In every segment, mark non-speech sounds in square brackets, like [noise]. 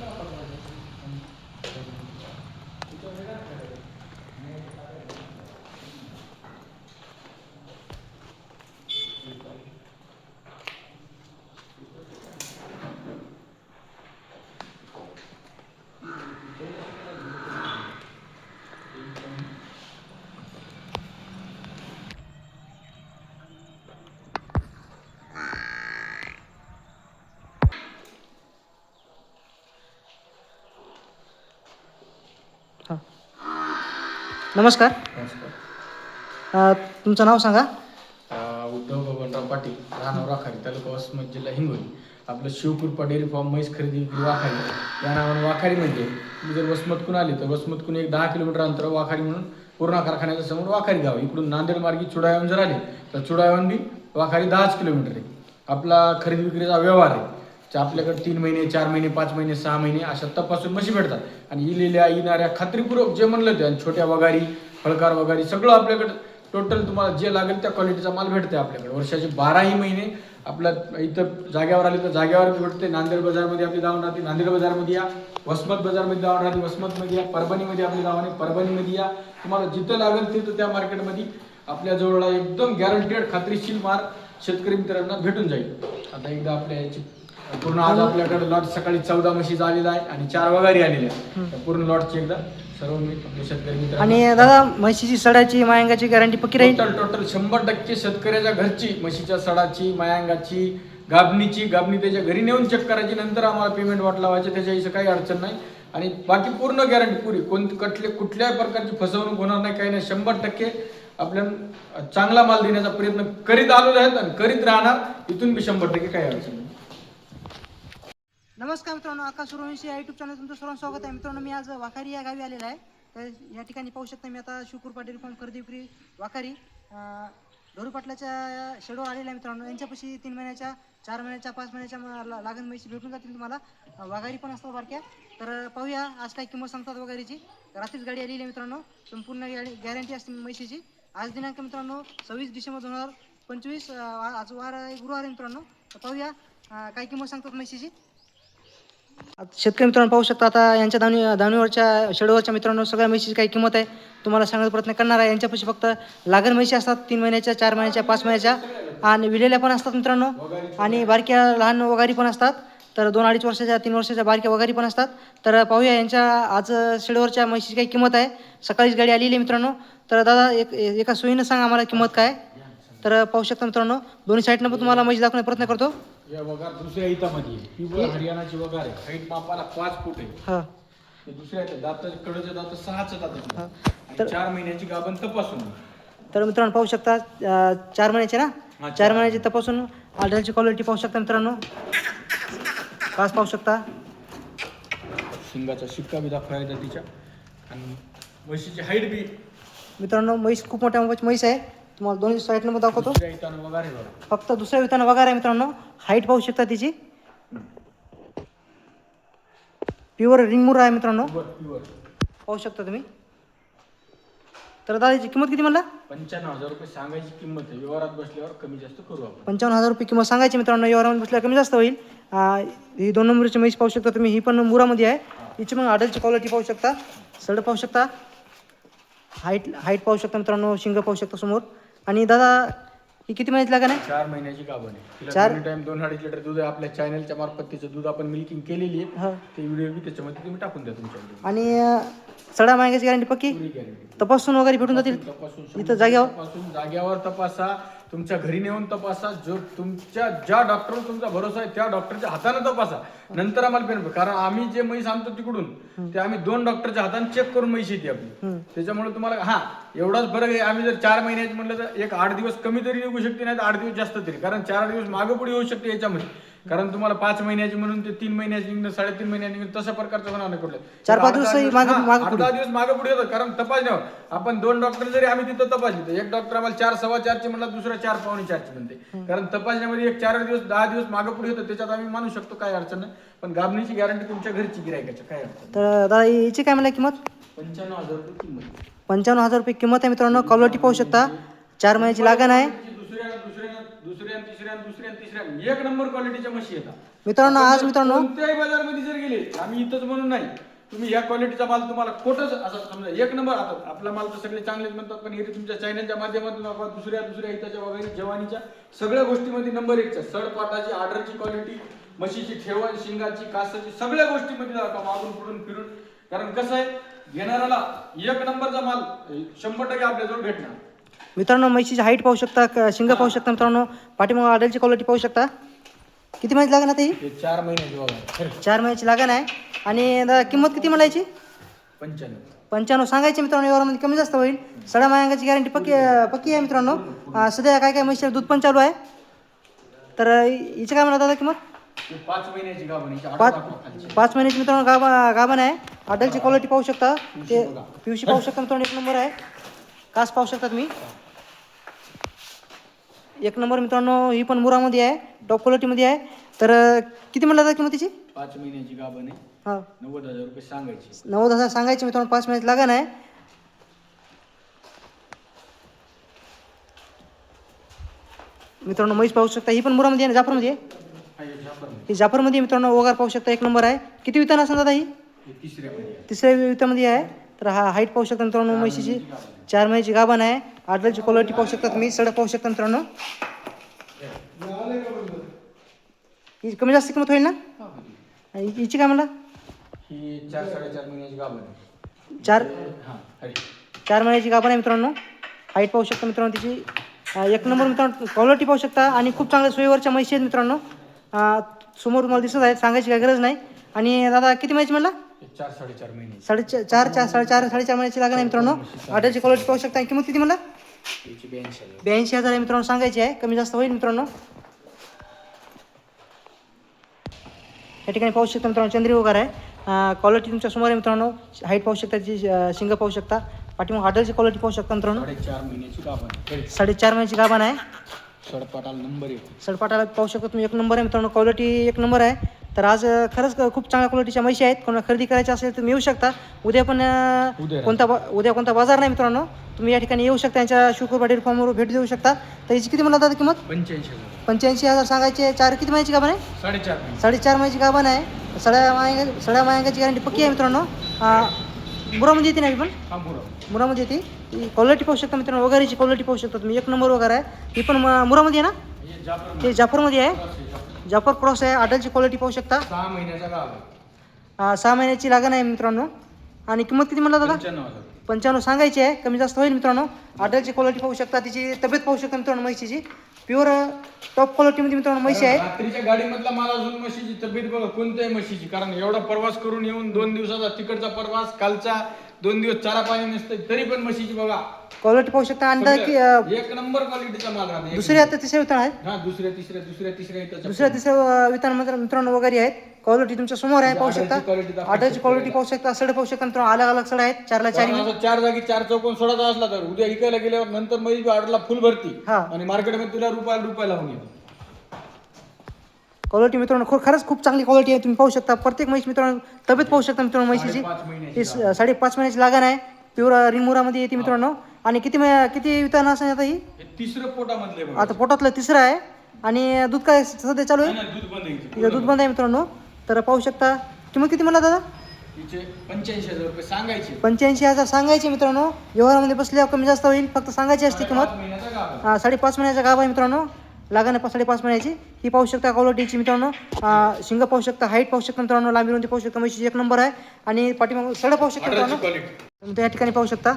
Gracias. नमस्कार. अ, तुमचं नाव सांगा. अ, उद्धव बबनराव पाटील राहणार वाखारी तालुका वसमत जिल्हा हिंगोली. आपलं शिवकृपा डेअरी फार्म म्हैस खरेदी विक्री वाखारी. या नावानं वाखारी म्हणजे तुम्ही जर वसमतकून आले तर वसमतकून एक दहा किलोमीटर अंतर वाखारी म्हणून पूर्णा कारखान्याच्या समोर वाखारी गाव आहे. इकडून नांदेड मार्गी चुडाळ्याहून जर आले तर चुडाळ्याहून बी वाखारी दहाच किलोमीटर आहे. आपला खरेदी विक्रीचा व्यवहार आहे. आपल्याकडे तीन महिने चार महिने पाच महिने सहा महिने अशा तपासून म्हशी भेटतात. आणि इलेल्या येणाऱ्या खात्रीपूर्वक जे म्हणलं ते आणि छोट्या वगारी फळकार वगारी सगळं आपल्याकडे टोटल तुम्हाला जे लागेल त्या क्वालिटीचा माल भेटते आपल्याकडे. वर्षाचे बाराही महिने आपल्या इथं जाग्यावर आले तर जाग्यावर भेटते नांदेड बाजारमध्ये आपली दावण राहते. नांदेड बाजारमध्ये या. वसमत बाजारमध्ये दावण राहते. वसमतमध्ये या. परभणीमध्ये आपली दावण आहे. परभणीमध्ये या. तुम्हाला जिथं लागेल तिथं त्या मार्केटमध्ये आपल्या जवळ एकदम गॅरंटेड खात्रीशीर माल शेतकरी मित्रांना भेटून जाईल. आता एकदा आपल्या याची पूर्ण आज आपल्याकडे लॉट सकाळी चौदा म्हशी आलेला आहे आणि चार वगारी आलेल्या आहेत. पूर्ण लॉटची एकदा सर्व मी शेतकरी मित्रांना आणि दादा म्हशीची सडाची मायंगाची गॅरंटी पक्की राहील? टोटल टोटल शंभर टक्के शेतकऱ्याच्या घरची म्हशीच्या सडाची मायांगाची गाबणीची गाबणी त्याच्या घरी नेऊन चेक करायची नंतर आम्हाला पेमेंट वाट लावायचे त्याच्या इथं काही अडचण नाही. आणि बाकी पूर्ण गॅरंटी पुरी. कोणती कटले कुठल्याही प्रकारची फसवणूक होणार नाही काही नाही. शंभर टक्के आपल्या चांगला माल देण्याचा प्रयत्न करीत आलेलो आहेत आणि करीत राहणार. इथून बी शंभर टक्के काही अडचण नाही. नमस्कार मित्रांनो आकाश सुरवंशी या युट्यूब चॅनल तुमचं सर्वांचं स्वागत आहे. मित्रांनो मी आज वाखारी या गावी आलेला आहे. तर या ठिकाणी पाहू शकता मी आता शिवकृपा डेअरी फार्म खरेदी विक्री वाखारी. अं, ढोरू पाटलाच्या आलेला आहे मित्रांनो. यांच्यापाशी तीन महिन्याच्या चार महिन्याच्या पाच महिन्याच्या लागण म्हशी भेटून जातील तुम्हाला. वाघारी पण असतात बारक्या. तर पाहूया आज काय किंमत सांगतात वगैरेची रात्रीच गाडी आलेली आहे मित्रांनो. संपूर्ण गाडी गॅरंटी असते म्हशीची. आज दिनांक मित्रांनो सव्वीस डिसेंबर दोन हजार पंचवीस. आज वार आहे गुरुवार आहे मित्रांनो. तर पाहूया काय किंमत सांगतात म्हशीची. शेतकरी मित्रांनो पाहू शकता आता यांच्या दावणी दावणीवरच्या शेडवरच्या मित्रांनो सगळ्या म्हशीची काही किंमत आहे. तुम्हाला सांगण्याचा प्रयत्न करणार आहे. यांच्यापाशी फक्त लागण म्हशी असतात तीन महिन्याच्या चार महिन्याच्या पाच महिन्याच्या. आणि विलेल्या पण असतात मित्रांनो. आणि बारक्या लहान वगारी पण असतात. तर दोन अडीच वर्षाच्या तीन वर्षाच्या बारक्या वगारी पण असतात. तर पाहूया यांच्या आज शेडवरच्या म्हशीची काही किंमत आहे. सकाळीच गाडी आलेली आहे मित्रांनो. तर दादा एक एका सोयीनं सांगा आम्हाला किंमत काय तर पाहू शकता मित्रांनो दोन्ही साईडनं पण तुम्हाला म्हशी दाखवण्याचा प्रयत्न करतो. या वगार दुसऱ्या इतामध्ये आहे. ही वर हरियाणाची वगार आहे. हाईट मापाला पाच फूट आहे. दुसऱ्या इथं दात कडचे दात सहाच दात. आणि चार महिन्याची गाभण तपासून. तर मित्रांनो पाहू शकता चार महिन्याचे ना? चार महिन्याची तपासून आढळची क्वालिटी पाहू शकता मित्रांनो. कास पाहू शकता. शिंगाचा शिक्का बी दाखवायचा तिच्या. आणि म्हशीची हाईट बी. मित्रांनो म्हैस खूप मोठ्या मोठी म्हैस आहे. तुम्हाला दोन्ही साईडनं पण दाखवतो. बघा. फक्त दुसऱ्या वितानं वगार आहे मित्रांनो. हाईट पाहू शकता तिची. प्युअर रिंगमुर आहे मित्रांनो. पाहू शकता तुम्ही. तर दादा याची किंमत किती म्हणला? पंच्याण्णव हजार रुपये सांगायची किंमत आहे. व्यवहारात बसल्यावर कमी जास्त करू आपण. पंचावन्न हजार रुपये किंमत सांगायची मित्रांनो. यावरामध्ये बसल्या कमी जास्त होईल. ही दोन नंबरची म्हैस पाहू शकता तुम्ही. ही पण मुरामध्ये आहे. हिची मग आडलची क्वालिटी पाहू शकता. सड पाहू शकता. हाईट हाईट पाहू शकता मित्रांनो. शिंग पाहू शकता समोर. आणि दादा ही किती महिन्याची लागण आहे? चार महिन्याची गाभण आहे. चार- टाइम दोन अडीच लिटर दूध आहे. आपल्या चॅनलच्या मार्फत तिचं दूध आपण मिल्किंग केलेली आहे. हा. ते व्हिडिओ बी त्याच्यामध्ये तुम्ही टाकून द्या तुमच्या आणि अं, सडा मागायची गॅरंटी पक्की? पुरी तपासून वगैरे भेटून जातील? तपासून इथं? तपासून जाग्यावर तपासा. तुमच्या घरी नेऊन तपासा. जो तुमच्या ज्या डॉक्टरवर तुमचा भरोसा आहे त्या डॉक्टरच्या हाताने तपासा. नंतर आम्हाला पेमेंट कारण आम्ही जे म्हैस आणतो तिकडून ते आम्ही दोन डॉक्टरच्या हाताने चेक करून म्हैस येते आपली. त्याच्यामुळे तुम्हाला हा एवढाच फरक आहे. आम्ही जर चार महिन्यात म्हटलं तर एक आठ दिवस कमी तरी निघू शकते नाही तर आठ दिवस जास्त तरी. कारण चार दिवस मागं पुढे होऊ शकते याच्यामध्ये. कारण तुम्हाला पाच महिन्याची म्हणून ते तीन महिन्याची निघणं साडेतीन महिन्याची निघणं तशा प्रकारचं होणार नाही कुठलं. चार पाच दिवस- मागं- मागं आठ पुढे. दहा दिवस मागे पुढे होतं कारण तपासण्यावर आपण दोन डॉक्टर जरी आम्ही तिथं तपासली तर एक डॉक्टर आम्हाला चार सव्वा चारची म्हणला दुसरा चार पावणे चारची म्हणते. कारण तपासण्यामध्ये एक चार दिवस दहा दिवस मागे पुढे होतं त्याच्यात आम्ही मानू शकतो काय अडचण नाही. पण गाबणीची गॅरंटी तुमच्या घरची गिरायकाच्या काय अडचण नाही. तर दादा हिची काय म्हणला किंमत? पंच्याण्णव हजार रुपये किंमत. पंचावन्न हजार रुपये किंमत आहे मित्रांनो. क्वालिटी पाहू शकता. चार महिन्याची लागण आहे. दुसऱ्या दुसऱ्या दुसऱ्या तिसऱ्या दुसऱ्या तिसऱ्या एक नंबर क्वालिटीच्या म्हशी येतात. मित्रांनो आज मित्रांनो कोणत्याही बाजारमध्ये जर गेले आम्ही इथंच म्हणून नाही. तुम्ही या क्वालिटीचा माल तुम्हाला कुठंच असं समजा एक नंबर आता आपला माल तर सगळे चांगलेच म्हणतात पण हे तुमच्या चॅनलच्या माध्यमातून आपण दुसऱ्या दुसऱ्या इथच्या वगैरे जवानीच्या सगळ्या गोष्टीमध्ये नंबर एकच्या सडपाटाची ऑर्डरची क्वालिटी म्हशीची ठेवण शिंगाची कासाची सगळ्या गोष्टीमध्ये दाखवा मागून पुढून फिरून. कारण कसं आहे घेणाऱ्याला एक नंबरचा माल शंभर टक्के आपल्याजवळ भेटणार. मित्रांनो म्हशीची हाईट पाहू शकता शिंग पाहू शकता मित्रांनो पाठीमाग आडलची क्वालिटी पाहू शकता. किती महिन्याची लागण आता ही? चार महिन्याची चार महिन्याची लागण आहे. आणि दादा किंमत किती म्हणायची? पंच्याण्णव. पंच्याण्णव. सांगायचे मित्रांनो व्यवहारामध्ये कमी जास्त होईल. सडा मायांगाची गॅरंटी पक्की पक्की आहे मित्रांनो. सध्या काय काय म्हशीचं दूध पण चालू आहे. तर हिचं काय म्हणा दादा किंमत? पाच महिन्याची पाच महिन्याची मित्रांनो गाभा गाभण आहे. अडलची क्वालिटी पाहू शकता. ते. पिवशी पाहू शकता मित्रांनो एक नंबर आहे. कास पाहू शकता तुम्ही एक नंबर मित्रांनो ही पण मुरामध्ये आहे टॉप क्वालिटीमध्ये आहे. तर किती म्हणलं दादा किंमत तिची? पाच महिन्याची गाभण आहे. हां. नव्वद हजार रुपये सांगायची. नव्वद हजार सांगायचे मित्रांनो पाच महिन्यात लागण आहे. मित्रांनो म्हैस पाहू शकता ही पण मुरामध्ये आहे ना जाफरमध्ये हा, जाफरमध्ये. मित्रांनो ओगार पाहू शकता एक नंबर आहे. किती वितान असं दादा ही? आहे. तिसऱ्या वितामध्ये आहे. तर हा हाईट पाहू शकता मित्रांनो म्हशीची चार महिन्याची गाभण आहे आडलची क्वालिटी पाहू शकता तुम्ही सडक पाहू शकता मित्रांनो ही कमी जास्त किंमत होईल ना? हिची काय म्हणला चार साडेचार महिन्याची गाभण आहे चार? हा महिन्याची गाभण आहे मित्रांनो हाईट पाहू शकता मित्रांनो तिची एक नंबर मित्रांनो क्वालिटी पाहू शकता आणि खूप चांगल्या सोयीवरच्या म्हशी आहेत मित्रांनो समोर तुम्हाला दिसत आहेत सांगायची काय गरज नाही. आणि दादा किती महिन्याची म्हणला? चार साडेचार महिन्याची साडेचार चार चार साडेचार साडेचार महिन्याची लागण आहे मित्रांनो. आटाची क्वालिटी पाहू शकता. किंमत किती याची ब्याऐंशी हजार. आहे मित्रांनो सांगायची आहे. कमी जास्त होईल मित्रांनो. या ठिकाणी पाहू शकता मित्रांनो चंद्री वगैरे आहे. क्वालिटी तुमच्यासमोर आहे मित्रांनो हाईट पाहू शकता जी शिंग पाहू शकता. पाठीमाग हॉटेलची क्वालिटी पाहू शकता मित्रांनो. साडेचार महिन्याची गाभण आहे. साडेचार महिन्याची गाभण आहे. सडपाटाला नंबर सडपाटाला पाहू शकता तुम्ही एक नंबर आहे मित्रांनो. क्वालिटी एक नंबर आहे. तर आज खरंच खूप चांगल्या क्वालिटीच्या म्हशी आहेत. कोणाला खरेदी करायची असेल तर तुम्ही येऊ शकता. उद्या पण कोणता उद्या कोणता बाजार नाही मित्रांनो. तुम्ही या ठिकाणी येऊ शकता. यांच्या शुक्रवार डेअरी फार्मवर भेट देऊ शकता. तर याची किती म्हणला दादा किंमत? पंच्याऐंशी हजार. पंच्याऐंशी हजार सांगायचे. चार किती महिन्याची गाभण आहे साडेचार साडेचार महिन्याची गाभण आहे सड्या मायंगा सड्या मायंगाची गॅरंटी पक्की आहे मित्रांनो. अं, मुरामध्ये येते ना ही पण मुरामध्ये येते. क्वालिटी पाहू शकता मित्रांनो. वगैरेची क्वालिटी पाहू शकता तुम्ही. एक नंबर वगैरे आहे. ही पण म- मुरामध्ये आहे ना? ते जाफरमध्ये आहे. जाफर. जाफर क्रॉस आहे आडलची क्वालिटी पाहू शकता. सहा महिन्याचा आहे. अं, सहा महिन्याची लागण आहे मित्रांनो. आणि किंमत किती म्हणला दादा? पंच्याण्णव हजार. पंच्याण्णव सांगायची आहे कमी जास्त होईल मित्रांनो. आडलची क्वालिटी पाहू शकता तिची तब्येत पाहू शकता मित्रांनो म्हशीची. प्युअर टॉप क्वालिटीमध्ये मित्रांनो म्हशी आहेत रात्रीच्या गाडीमधला मला अजून म्हशीची तब्येत बघा कोणत्याही म्हशीची. कारण एवढा प्रवास करून येऊन दोन दिवसाचा तिकडचा प्रवास कालचा दोन दिवस चारा पाणी नसतं तरी पण म्हशीची बघा. क्वालिटी पाहू शकता. दादा की अं, एक नंबर क्वालिटीचा माल राहते. दुसऱ्या आता तिसऱ्या वितरण आहेत हा दुसऱ्या तिसऱ्या दुसऱ्या तिसऱ्या दुसऱ्या तिसऱ्या वितरण मित्र मित्रांनो वगैरे आहेत. क्वालिटी तुमच्यासमोर आहे पाहू शकता. आडलची quality दाखवू शकतो. क्वालिटी पाहू शकता. सड पाहू शकता मित्रांनो. अलग अलग सड आहेत. चारला चारी कारण असं चार जागी चार चौकोन सोडायचा असला तर उद्या इकायला गेल्यावर नंतर मध्ये ऑर्डरला फुल भरती. हा. आणि मार्केटमध्ये तुला रुपयाला रुपया लावून येते क्वालिटी मित्रांनो खू- खरंच खूप चांगली क्वालिटी आहे. तुम्ही पाहू शकता प्रत्येक म्हैस मित्रांनो तब्येत पाहू शकता मित्रांनो म्हशीची. स- साडेपाच महिन्याची लागण आहे. प्युअर रिंगमुरामध्ये येते मित्रांनो. आणि किती किती वितरण असं आता ही? तिसरं पोटामधले आता पोटातलं तिसरं आहे. आणि दूध काय सध्या चालू आहे? दूध बंद आहे मित्रांनो. तर पाहू शकता. किंमत किती म्हणला दादा? पंच्याऐंशी हजार रुपये सांगायचे. पंच्याऐंशी हजार सांगायचे मित्रांनो. व्यवहारामध्ये बसल्यावर कमी जास्त होईल. फक्त सांगायची असते किंमत. साडेपाच महिन्याचा गाभ आहे मित्रांनो. लागण साडेपाच महिन्याची ही पाहू शकता क्वालिटीची मित्रांनो? शिंग पाहू शकता हाईट पाहू शकता मित्रांनो लांबी रुंदी पाहू शकता म्हशीची एक नंबर आहे. आणि पाठीमाग सडा पाहू शकता मित्रांनो. त्या ठिकाणी पाहू शकता.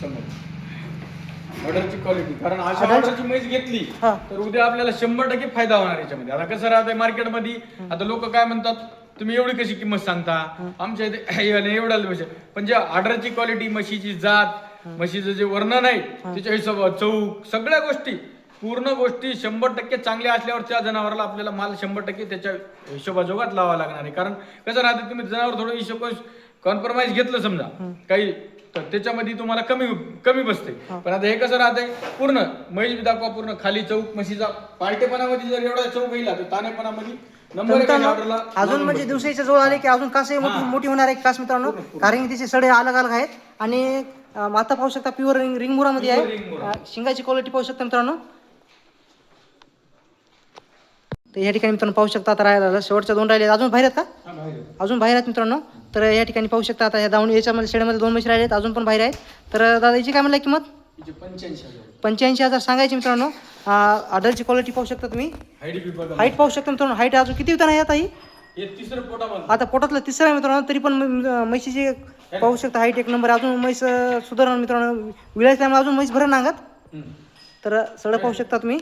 समोर. ऑर्डरची क्वालिटी कारण अशा ऑर्डर- ऑर्डरची म्हैस घेतली. तर उद्या आपल्याला शंभर टक्के फायदा होणार याच्यामध्ये. आता कसं राहतंय मार्केटमध्ये आता लोक काय म्हणतात तुम्ही एवढी कशी किंमत सांगता? आमच्या इथे [laughs] म्हशी पण जे ऑर्डरची क्वालिटी म्हशीची जात म्हशीचं जे वर्णन आहे त्याच्या हिशोब चौक सगळ्या गोष्टी. पूर्ण गोष्टी शंभर टक्के चांगल्या असल्यावर त्या जनावराला आपल्याला माल शंभर टक्के त्याच्या हिशोबाजोगात लावा लागणार आहे. कारण कसं राहतं तुम्ही जनावर थोडं हिशोब कॉम्प्रोमाइज घेतलं समजा काही तर त्याच्यामध्ये तुम्हाला कमी कमी बसते. पण आता हे कसं राहतंय पूर्ण बी दाखवा पूर्ण खाली चौक म्हशीचा पार्टेपणामध्ये जर एवढा चौक येईल तर तानेपणामध्ये अजून म्हणजे दिवसाच्या जवळ आले की अजून कसं मोठी मोठी होणार आहे कास मित्रांनो. कारण की तिचे सडे अलग अलग आहेत. आणि माता पाहू शकता प्युअर रिंग रिंगमुरामध्ये आहे. शिंगाची क्वालिटी पाहू शकता मित्रांनो. तर या ठिकाणी मित्रांनो पाहू शकता आता राहिला शेवटच्या दोन राहिले. अजून बाहेर आहेत का. अजून बाहेर आहेत मित्रांनो. तर या ठिकाणी पाहू शकता आता ह्या दावणी याच्यामध्ये शेडमध्ये दोन म्हशी राहिले आहेत अजून पण बाहेर आहेत. तर दादा याची काय म्हणलं किंमत? पंच्याऐंशी हजार. सांगायची मित्रांनो. आडलची क्वालिटी पाहू शकता तुम्ही. हाईट पाहू शकता मित्रांनो. हाईट अजून किती वितान आहे आता ही? आता पोटातलं तिसरं आहे मित्रांनो तरी पण म्हशीची पाहू शकता हाईट एक नंबर अजून म्हैस सुधारण मित्रांनो. त्यामुळे अजून म्हैस भरण नांगत. तर सगळं पाहू शकता तुम्ही.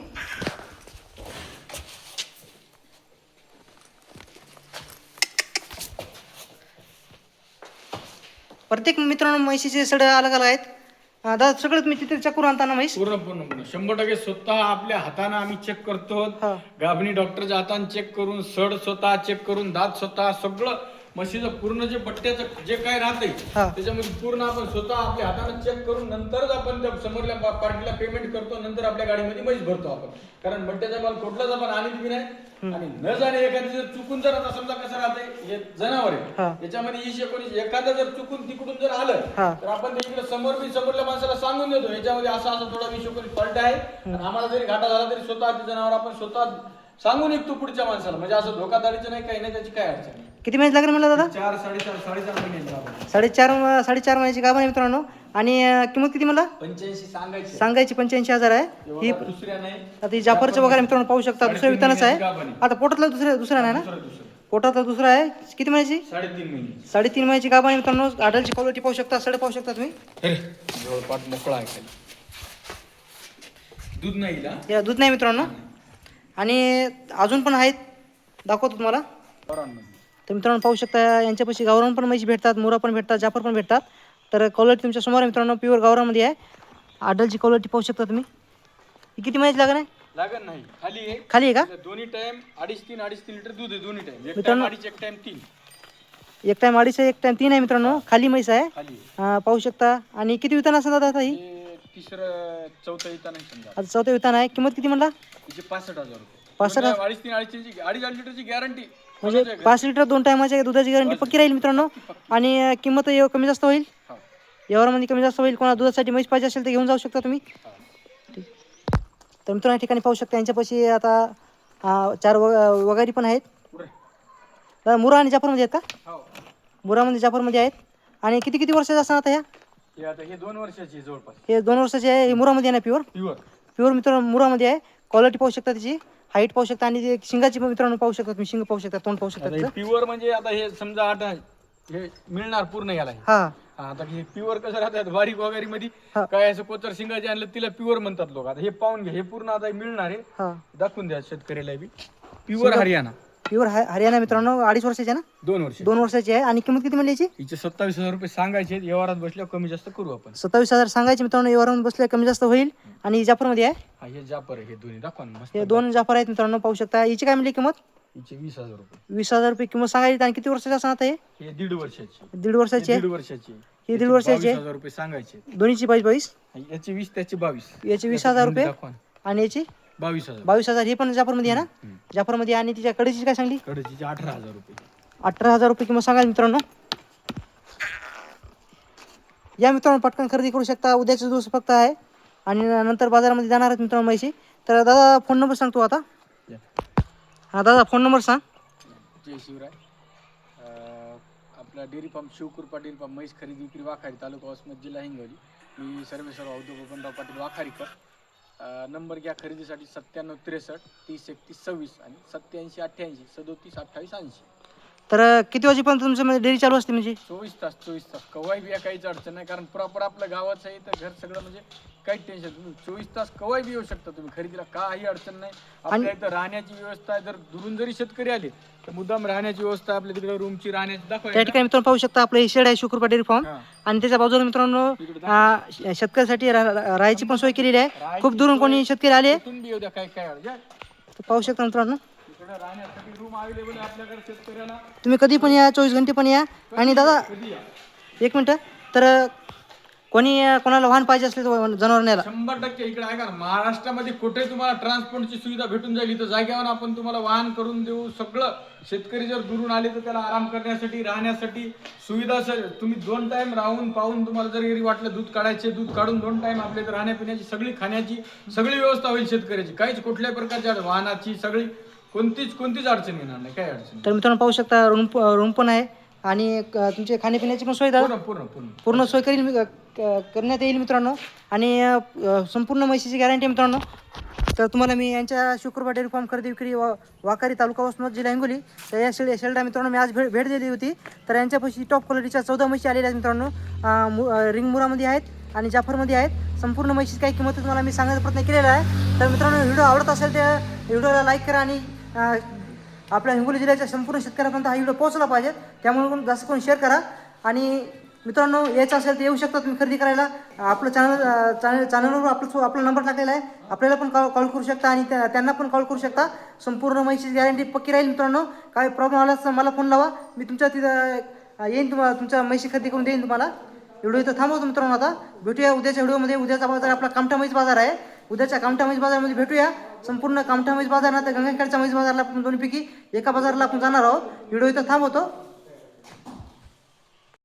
प्रत्येक मित्रांनो म्हशीचे सड अलग अलग आहेत. अं, दादा सगळं तुम्ही तिथे चेक करून आणताना म्हैस. पूर्ण पूर्ण. पूर्ण शंभर टक्के स्वतः आपल्या हाताने आम्ही चेक करतो हा. गाभणी डॉक्टरच्या हाताने चेक करून सड स्वतः चेक करून दात स्वतः सगळं म्हशीचं पूर्ण जे बट्ट्याचं जे काय राहते हा. त्याच्यामध्ये पूर्ण आपण स्वतः आपल्या हाताने चेक करून नंतरच आपण त्या समोरल्या पा- पार्टीला पेमेंट करतो नंतर आपल्या गाडीमध्ये म्हैस भरतो आपण कारण बट्ट्याचा माल कुठलाच आपण आणत बी नाही आणि न जाणे एखादी जर चुकून जर आता समजा कसं राहते हे जनावर हा. आहे याच्यामध्ये ईश एकोणीस एखादं जर चुकून तिकडून जर आलं हा. तर आपण ते इकडे समोर बी समोरल्या माणसाला सांगून देतो याच्यामध्ये असा असा थोडा विषय कोणी फॉल्ट आहे आणि आम्हाला जरी घाटा झाला तरी स्वतः ते जनावर आपण स्वतः सांगून निघतो पुढच्या माणसाला म्हणजे असं धोकादारीचं नाही काही नाही त्याची काय अडचण नाही. किती महिन्यात लागेल म्हणलं दादा? चार साडेचार साडेचार महिने साडेचार साडेचार महिन्याची गाभण आहे मित्रांनो? आणि अं, किंमत किती म्हणला पंच्याऐंशी सांगायचे. सांगायची पंच्याऐंशी हजार आहे. ही एवढा दुसऱ्या नाही. आता ही जाफरचं वगैरे मित्रांनो पाहू शकता दुसऱ्या साडेतीन वितानच आहे. महिन्याची गाभण आहे. आता पोटातला दुसऱ्या दुसरा नाही ना? दुसरं दुसरं. पोटातला दुसरा आहे. किती महिन्याची साडेतीन महिने. साडेतीन महिन्याची गाभण आहे मित्रांनो. आडलची क्वालिटी पाहू शकता सडे पाहू शकता तुम्ही. अरे जवळपास मोकळा आहे खाली. दूध नाही? या दूध नाही मित्रांनो. आणि अजून पण आहेत. दाखवतो तुम्हाला. पोरांमध्ये. तर मित्रांनो पाहू शकता यांच्यापाशी गावरान पण म्हशी भेटतात मुरा पण भेटतात जाफर पण भेटतात. तर क्वालिटी तुमच्यासमोर आहे मित्रांनो प्युअर गावरामध्ये आहे. आडलची क्वालिटी पाहू शकता तुम्ही. ही किती महिन्याची लागण आहे? लागत नाही खाली आहे. खाली आहे का? दोन्ही टाइम अडीच तीन अडीच तीन लिटर दूध आहे दोन्ही टाइम एक टाइम मित्रांनो- अडीच एक टाइम तीन. एक टाइम अडीच आहे एक टाइम तीन आहे मित्रांनो. खाली म्हैस आहे. खाली आहे. अं, पाहू शकता. आणि किती वितान असेल दादा आता ही? हे तिसरं चौथं येतं नाही समजा. आता चौथ्या वितान आहे. किंमत किती म्हणला? तिचे पासष्ट हजार रुपये. पासष्ट म्हणजे अडीच तीन अडीच तीनची अडीच अडीच लिटरची गॅरंटी म्हणजे पाच लिटर दोन टायमाच्या दुधाची गॅरंटी पक्की राहील मित्रांनो. [laughs] आणि किंमत कमी जास्त होईल. यावरमध्ये कमी जास्त होईल. कोणा दुधासाठी म्हैस पाहिजे असेल तर घेऊन जाऊ शकता तुम्ही. तर मित्रांनो या ठिकाणी पाहू शकता यांच्यापाशी आता चार वग वगारी पण आहेत. मुरा आणि जाफरमध्ये आहेत का? हो. मुरामध्ये जाफरमध्ये आहेत. आणि किती किती वर्षाचे असणार आता ह्या? हे दोन वर्षाची आहे जवळपास. हे दोन वर्षाचे आहे. हे मुरामध्ये आहे ना प्युअर? प्युअर. प्युअर मित्रांनो मुरामध्ये आहे. क्वालिटी पाहू शकता त्याची. हाईट पाहू शकता आणि ते शिंगाची पण मित्रांनो पाहू शकता तुम्ही शिंग पाहू शकता तोंड पाहू शकता त्याचं प्युअर म्हणजे आता हे समजा आता हे मिळणार पूर्ण याला हे. हा. हा, आता हे प्युअर कसं राहतात बारीक वगैरे मध्ये हा. काय असं कोचर शिंगाचे आणलं तिला प्युअर म्हणतात लोक. आता हे पाहून घ्या हे पूर्ण आता मिळणार आहे. हा. दाखवून द्या शेतकऱ्याला बी. प्युअर हरियाणा. प्युअर हरियाणा मित्रांनो अडीच वर्षाचे आहे ना? दोन वर्ष दोन वर्षाची आहे. आणि किंमत किती म्हणली याची? हिचे सत्तावीस हजार रुपये सांगायचे व्यवहारात बसल्यावर कमी जास्त करू आपण. सत्तावीस हजार सांगायचे मित्रांनो यावरून बसले कमी जास्त होईल. आणि जाफरमध्ये आहे? हा हे जापर आहे. हे दोन्ही. दाखवा ना मस्त हे दोन जाफर आहेत मित्रांनो पाहू शकता. याची काय म्हणली किंमत? हिचे वीस हजार रुपये. वीस हजार रुपये किंमत सांगायची. आणि किती वर्षाची असणार आता हे? हे दीड वर्षाची. दीड वर्षाची दीड आहे? वर्षाची ही दीड वर्षाची बावीस आहे? हजार रुपये सांगायचे. दोन्हीची बाईस बावीस? याची वीस त्याची बावीस. याची वीस हजार रुपये. आणि याची? बावीस हजार. बावीस हजार. ही पण जाफरमध्ये आहे ना? जाफरमध्ये आहे आणि तिच्या कडेची काय सांगली? कडचीचे अठरा हजार रुपये. अठरा हजार रुपये किंमत सांगाल मित्रांनो. या मित्रांनो पटकन खरेदी करू शकता. उद्याचा दिवस फक्त आहे. आणि नंतर बाजारामध्ये जाणार आहेत मित्रांनो म्हैशी तर दादा फोन नंबर सांगतो आता. हां दादा फोन नंबर सांग. जय शिवराय. अं, आपला dairy farm Shivkrupa dairy farm म्हैस खरेदी विक्री वाखारी तालुका वसमत जिल्हा हिंगोली. मी सर्वेश्वर उद्योग बबनराव पाटील वाखारीकर. नंबर घ्या खरेदीसाठी सत्त्याण्णव त्रेसष्ट तीस एकतीस सव्वीस आणि सत्याऐंशी अठ्ठ्याऐंशी सदोतीस अठ्ठावीस ऐंशी. तर किती वाजेपर्यंत तुमचं डेअरी चालू असते म्हणजे? चोवीस तास चोवीस तास. कवाय बी या काहीच अडचण नाही कारण प्रॉपर आपलं गावाचं आहे तर घर सगळं म्हणजे काहीच टेन्शन तुम्ही चोवीस तास कवाय बी येऊ शकता तुम्ही. खरेदीला काही अडचण नाही. आपल्या इथं राहण्याची व्यवस्था आहे. जर दुरून जरी शेतकरी आले तर मुद्दाम राहण्याची व्यवस्था आहे. आपल्या तिकडे रूमची राहण्याची दाखवा. त्या ठिकाणी मित्रांनो पाहू शकता आपलं हे शेड आहे शुक्रपा डेअरी फार्म. हा. आणि त्याच्या बाजूला मित्रांनो श- शेतकऱ्यासाठी रा- रा- राहायची पण सोय केलेली आहे. खूप दुरून कोणी शेतकरी आले. कुठून बी येऊ द्या काय काय अडचण तर पाहू शकता मित्रांनो. राहण्यासाठी रूम अवेलेबल आहे आपल्याकडे शेतकऱ्याला तुम्ही कधी पण या चोवीस घंटे पण या. आणि दादा कधी या? एक मिनटं. तर कोणी कोणाला वाहन पाहिजे असले तर जनावर न्यायला शंभर टक्के इकडे आहे का महाराष्ट्रामध्ये कुठे तुम्हाला ट्रान्सपोर्टची सुविधा भेटून जाईल इथं जाग्यावर आपण तुम्हाला वाहन करून देऊ सगळं. शेतकरी जर दुरून आले तर त्याला आराम करण्यासाठी राहण्यासाठी सुविधा तुम्ही दोन टाइम राहून पाहून तुम्हाला जर घरी वाटलं दूध काढायचे दूध काढून दोन टाइम आपल्या इथं राहण्यापिण्याची सगळी खाण्याची सगळी व्यवस्था होईल शेतकऱ्याची. काहीच कुठल्याही प्रकारच्या वाहनाची सगळी कोणतीच कोणतीच अडचण येणार नाही. काय अडचण तर मित्रांनो पाहू शकता रूम रूम पण आहे. आणि तुमचे खाण्यापिण्याची पण सोय पूर्ण पूर्ण पूर्ण. पूर्ण सोय करील मी- क- करण्यात येईल मित्रांनो. आणि अ, संपूर्ण म्हशीची गॅरंटी मित्रांनो. तर तुम्हाला मी यांच्या शुक्रवार डेअरी फार्म खरेदी विक्री वा वाकारी तालुका वसमत जिल्हा हिंगोली. तर या शेड शेल्डा मित्रांनो मी आज भेट भेट दिली होती. तर यांच्यापाशी टॉप क्वालिटीच्या चौदा म्हशी आलेल्या आहेत मित्रांनो. अ, मु- अ, रिंगमुरामध्ये आहेत आणि जाफरमध्ये आहेत. संपूर्ण म्हशीची काही किंमत तुम्हाला मी सांगण्याचा प्रयत्न केलेला आहे. तर मित्रांनो व्हिडिओ आवडत असेल तर व्हिडिओला लाईक करा आणि आपल्या हिंगोली जिल्ह्याच्या संपूर्ण शेतकऱ्यापर्यंत हा व्हिडिओ पोहोचला पाहिजे. त्यामुळे जास्त करून शेअर करा. आणि मित्रांनो यायचं असेल तर येऊ शकता तुम्ही खरेदी करायला. आपलं चॅनल चॅनल चॅनलवर आपलं आपला नंबर टाकलेला आहे. आपल्याला पण कॉल कॉल करू शकता आणि त्या- त्यांना पण कॉल करू शकता. संपूर्ण माहिती गॅरंटी पक्की राहील मित्रांनो. काय प्रॉब्लेम आला तर मला फोन लावा. मी तुमच्या तिथं येईन तुम्हाला तुमच्या म्हैशी खरेदी करून देईन तुम्हाला. व्हिडिओ इथं थांबवतो मित्रांनो आता. भेटूया उद्याच्या व्हिडिओमध्ये. उद्याचा बाजार आपला कामठा म्हैस बाजार आहे. उद्याच्या कामठा म्हैस बाजारमध्ये भेटूया. संपूर्ण कामठा मैज बाजार ना तर गंगाखेडच्या मैज बाजारला आपण दोन्हीपैकी एका बाजारला आपण जाणार आहोत. व्हिडिओ इथं थांबवतो.